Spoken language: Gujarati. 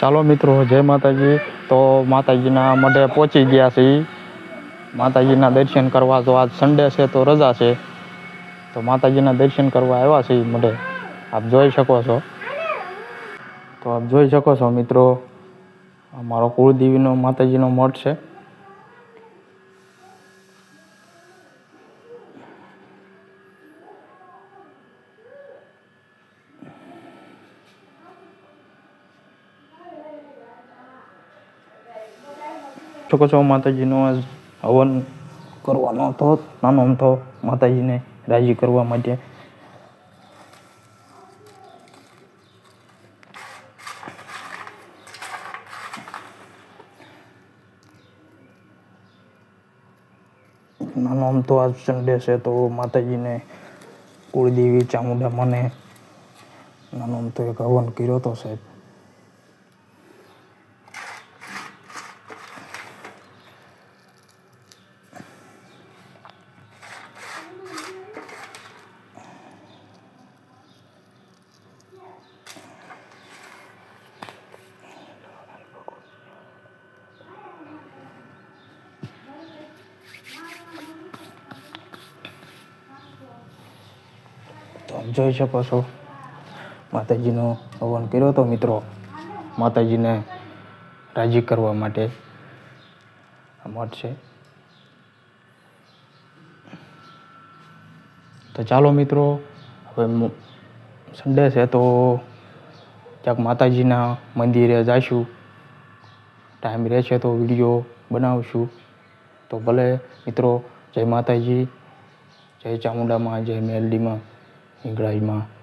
ચાલો મિત્રો, જય માતાજી. તો માતાજીના મઢે પહોંચી ગયા છીએ. માતાજીના દર્શન કરવા તો આજ સન્ડે છે, તો રજા છે. તો માતાજીના દર્શન કરવા આવ્યા છીએ મઢે. આપ જોઈ શકો છો. તો આપ જોઈ શકો છો મિત્રો, અમારો કુળદેવીનો માતાજીનો મઠ છે. શકો છો માતાજીનો આજ હવન કરવાનો હતો નાનો અમથો માતાજીને રાજી કરવા માટે નાનો અમથો આજ સન્ડે છે તો માતાજીને કુળદેવી ચામુંડા મને નાનો અમથો એક હવન કર્યો હતો સાહેબ તો જોઈ શકો છો. માતાજીનો હવન કર્યો હતો મિત્રો, માતાજીને રાજી કરવા માટે મઠ છે. તો ચાલો મિત્રો, હવે સન્ડે છે તો ક્યાંક માતાજીના મંદિરે જઈશું ટાઈમ રહેશે તો વીડિયો બનાવશું. તો ભલે મિત્રો, જય માતાજી, જય ચામુંડામાં, જય મેલડીમાં. Grandma